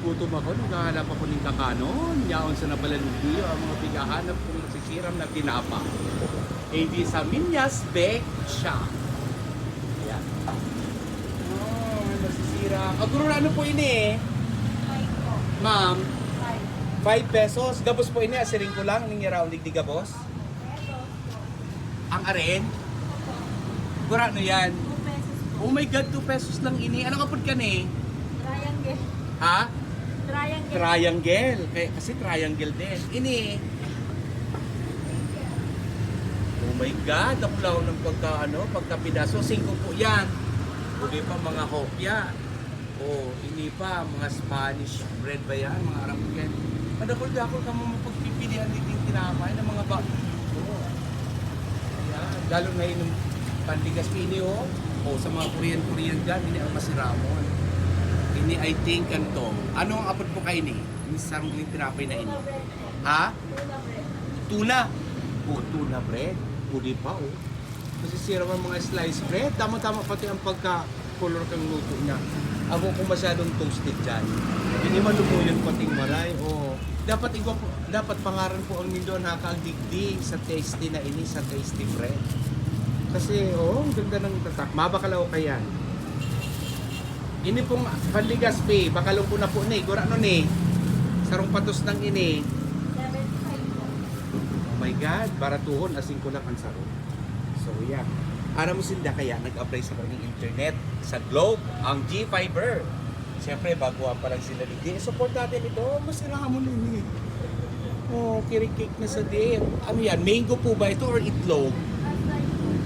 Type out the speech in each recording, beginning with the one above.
nagugutom ako, naghahanap ako ng kakanon. Yaon sa nabalalugyo ang mga pigahanap kong nasisiram na tinapa. Eh di sa Minyas Bake Shop. Ayan. Oh, may nasisira. Ah, guro, ano po ini eh? Ma'am, Five. 5 pesos. Gabos po ini, asiring ko lang. Ning iraw ligdi gabos. Ang aren? Guro, ano yan? Two pesos po. Oh my God, 2 pesos lang ini. Ano kapod ka ni? Triangle. Ha? Triangle. Kaya, kasi triangle din. Ini. Oh my God, ako lang ng pagka, ano, pagka pinaso. 5 po yan. Hindi pa mga hopya. Oh, ini pa, mga Spanish bread ba yan? Mga Arabian. Madakol-dakol ka mo mapagpipilian dito yung tinamay ng mga ba... Oh. Ayan. Lalo ngayon ng pandigas pini, oh. Oh, sa mga Korean-Korean dyan, ini ang masiramon. Ini I think kanto. Ano ang apod po kayo ni? Ini tinapay na ini. Ha? Tuna. Tuna. Oh, tuna bread. Pudi pa oh. Kasi sira man mga slice bread. Tama-tama pati ang pagka-color kang luto niya. Ako kung masyadong toasted dyan. Hindi man lumuyon pating maray. Oh. Dapat ikaw po, dapat pangaran po ang nindo nakakadigdi sa tasty na ini sa tasty bread. Kasi oh, ang ganda ng tatak. Mabakalaw ka yan. Ini pong panligas pe, bakalaw po na po ni. Gura no ni. Sarong patos ng ini. Oh my God, baratuhon, asin ko lang ang saro. So, yeah. Para mo sinda kaya nag-apply sa kanyang internet sa Globe, ang G-Fiber. Siyempre, baguhan pa lang sila ni support natin ito. Masira mo din eh. Oh, kirikik na sa din. Ano yan? Mango po ba ito or itlog?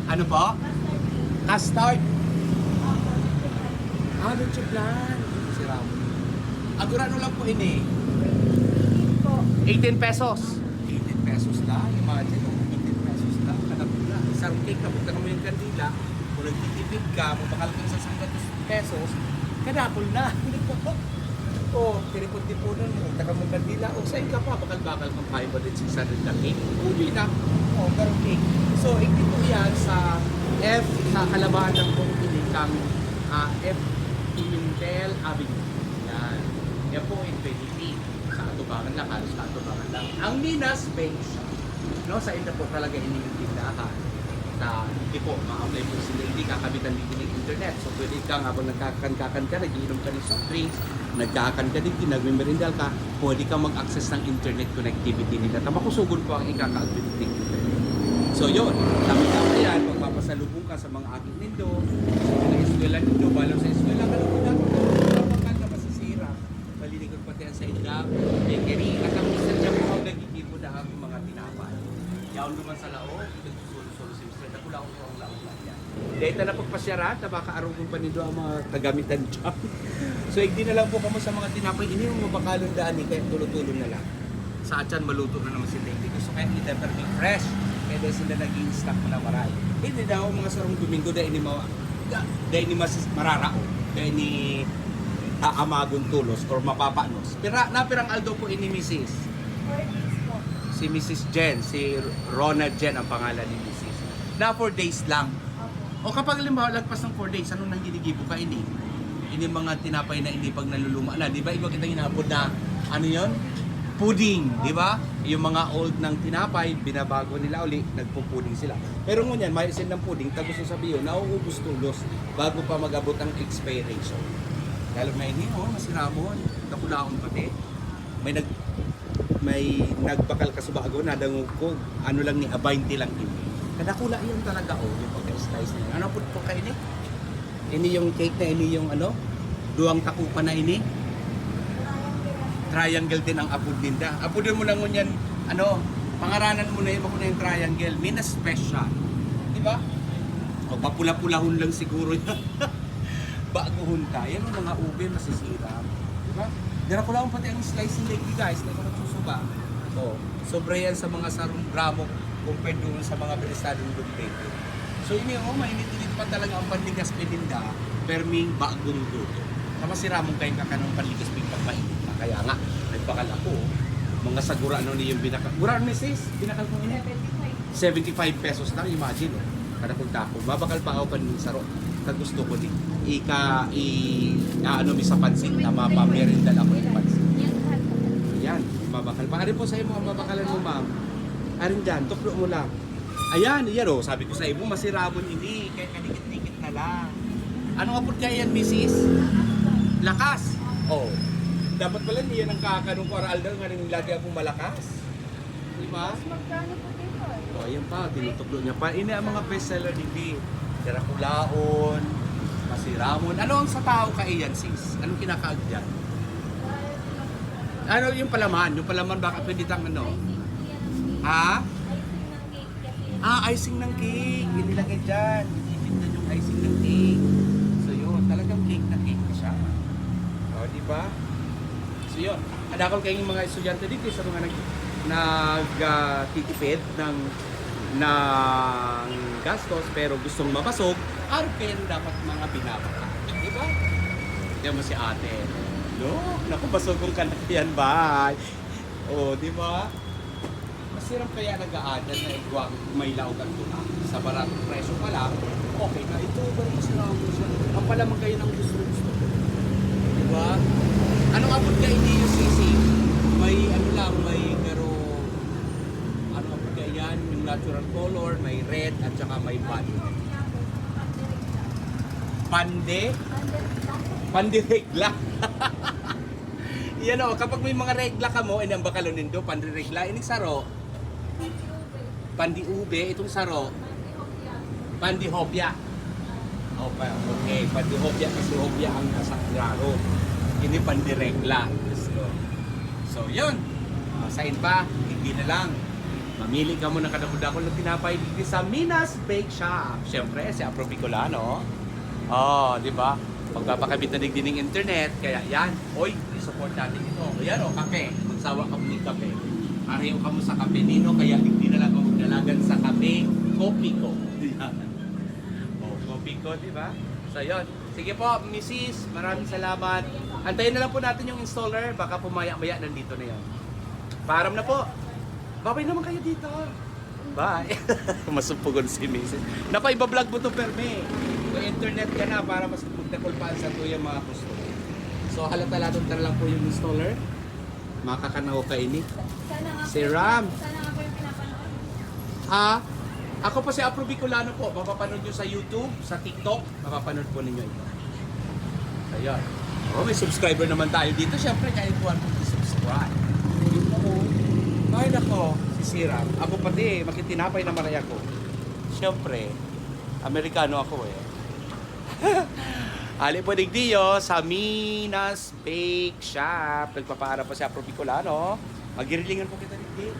Ano ba? Custard. Ah, doon siya plan. Masira mo. Agurano lang po ini. Eight po. 18 pesos. 18 pesos lang. Imagine, oh, 18 pesos lang. Kanapin na. Isang cake na punta mo yung kandila. Kung nagtitipid ka, mabakal ka sa 100 pesos, kadapol na. oh, tinipon-tipunan mo. Taka mong kandila. O, saan ka pa? Bakal-bakal kang 500, 600 na cake. Uli na. Oh, garong cake. So, ikli po yan sa F sa kalabahan ng kong inikang ah, F Pimentel Avenue. Yan. Yan po in 20 feet. Sa atubangan lang, halos sa atubangan lang. Ang Minas Shop. No, sa ina po talaga ini yung tindahan. Na hindi po, ma-apply po sila, hindi kakabitan dito ng internet. So pwede ka nga habang nagkakan-kakan ka, nagiinom ka ng soft drinks, nagkakan ka din, nagmemerindal ka, pwede ka mag-access ng internet connectivity nila. Tama ko sugod po ang ikaka-activity ng. So yun, tama-tama yan, magpapasalubong ka sa mga aking nindo, sa mga eskwela nindo, balaw sa eskwela ka lang na, kapag ka masisira, malilikod pati ang sa inda, bakery, at ang isa niya po nagkikipo na ang mga tinapay. Yaon naman sa lao, nagsusulo-sulo si Mr. Nakula ko ang lao lang yan. Dahil na pagpasyarat, na baka arugong pa nindo ang mga kagamitan dyan. so, hindi na lang po kamo sa mga tinapay, ini yung mabakalong daan, eh, kaya tulo-tulo na lang sa atyan maluto na naman sila. Hindi gusto kaya hindi pero fresh. Kaya dahil sila naging stock na maray. Hindi daw mga sarong Domingo dahil ni ma dahil ni mas mararao. Dahil ni aamagon tulos or mapapanos. Pira, napirang aldo po ini Mrs. Si Mrs. Jen, si Rona Jen ang pangalan ni Mrs. Na 4 days lang. O kapag limbawa lagpas ng 4 days, anong nang ginigibo ka ini? Ini mga tinapay na hindi pag naluluma na. Di ba iba kita hinapod na, ano yon Pudding, di ba? Yung mga old ng tinapay, binabago nila uli, nagpo-pudding sila. Pero ngunyan, may isin ng pudding, tapos sabi yun, nauubos tulos bago pa mag-abot ang expiration. Lalo na ini, oh, masiramon, nakulaon pati. May nag may nagbakal ka sa bago na dangog ano lang ni abaynti lang ini. Kadakula yun talaga oh, yung pagka-slice niya. Ano po po kayo ini? Ini yung cake na ini yung ano? Duwang takupa na ini. Triangle. Din ang apod ninda. Apodin mo na ngunyan, ano, pangaranan mo na yun, ako na yung triangle. Mina special. Di ba? O papula-pulahon lang siguro yan. Baguhon ka. Yan ang mga ube masisira. Di ba? Dira ko lang pati ang slicing leg guys, na ito nagsusuba. O, sobra yan sa mga sarong gramo compared doon sa mga bilisadong lumpete. So ini oh, mainit-init pa talaga ang panligas peninda, perming bagong luto. Tama si Ramon kayong kakanong panligas pagpainit na. Kaya nga, nagbakal ako, mga sagura ano ni yung binakal. Gura ni binakal ko ini. 75. 75 pesos lang, imagine oh. Kada kong tapo. Babakal pa ako pa ng saro. Kagusto ko din. Ika i ano mi sa pansit na mapamerindan ako ng pansit. Yan babakal. Paari po sa imo ang babakalan mo, ma'am. Arin dyan, tuklo mo lang. Ayan, yan o. Sabi ko sa imo, masirabon ini. Kaya kadikit-dikit na lang. Ano nga po kaya yan, misis? Lakas. Oh. Dapat pala niya ang kakanong ko aral daw nga rin lagi akong malakas. Di ba? Magkano po dito eh? O, ayan pa, tinutuklo niya pa. Ini ang mga bestseller ni Tirakulaon, Masiramon. Ano ang sa tao ka iyan, sis? Anong kinakaag dyan? Ano yung palaman? Yung palaman baka pwede tang ano? Ha? Ah, icing ng cake. Inilagay dyan. Itinda yung icing ng cake. So yun, talagang cake na cake siya. O, di ba? So yun. Adakol kayong mga estudyante dito sa mga nag nagtitipid ng ng gastos pero gustong mapasok, arpen dapat mga binabaka. Di ba? Diyan mo si ate. No, naku, basugong ka na bye. O, di ba? Masirang kaya nag-aadan na igwang may laog ang tuna. Sa baratong presyo pa lang, okay na ito, pero masirang mo siya. Ang pala man kayo ng gusto-gusto. Di ba? Anong abot ka hindi yung sisi? May ano lang, may pero ano abot ka yan, yung natural color, may red at saka may band. Pande? Pande regla. Yan o, kapag may mga regla ka mo, inang bakalon nindo, pandi regla, ining saro, pandi ube, itong saro, pandi hopya. Okay, okay, pandi hopya kasi hopya ang nasa klaro. Ini pandi regla. Let's go. So, yun. Sain pa, hindi na lang. Mamili ka muna kadakudakol ng tinapay dito sa Minas Bake Shop. Siyempre, si Afro Bicolano. Oh, di ba? Magpapakabit na din ng internet. Kaya yan, oy, i-support natin ito. Yan o, kape. Magsawa ka mo ng kape. Pareho ka sa kape nino, kaya hindi na lang ako magnalagan sa kape. Kopi ko. Yan. Oh, kopi ko, di ba? So, yun. Sige po, Mrs. Maraming salamat. Antayin na lang po natin yung installer. Baka pumaya-maya nandito na yan. Paaram na po. Babay naman kayo dito. Bye. Masupugon si Mrs. Naku, iba-vlog mo to, Perme. May internet ka na para mas magdakulpaan sa yung mga customer. So, halata-latong tara lang po yung installer. Makakanaw ka ini. Si Ram. Sana nga po yung pinapanood. Ah, ako po si Afro Bicolano po. Mapapanood nyo sa YouTube, sa TikTok. Mapapanood po ninyo ito. Yun. Oh, may subscriber naman tayo dito. Siyempre, kahit po ano subscribe. Yun po. Ay, nako. Si Siram. Ako pati, makitinapay na maray ako. Siyempre, Amerikano ako eh. Ali po digdiyo sa Minas Bake Shop. Nagpapaara pa si Afro Bicolano. Magirilingan po kita digdi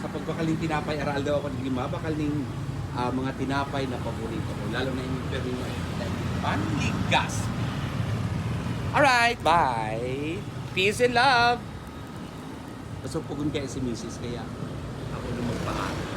sa pagbakaling tinapay, aral daw ako ng lima, bakal ning ah, mga tinapay na paborito ko. Lalo na yung pero yung panligas. Alright, bye! Peace and love! Masupugon kaya si Mrs. kaya ako na magpaaral.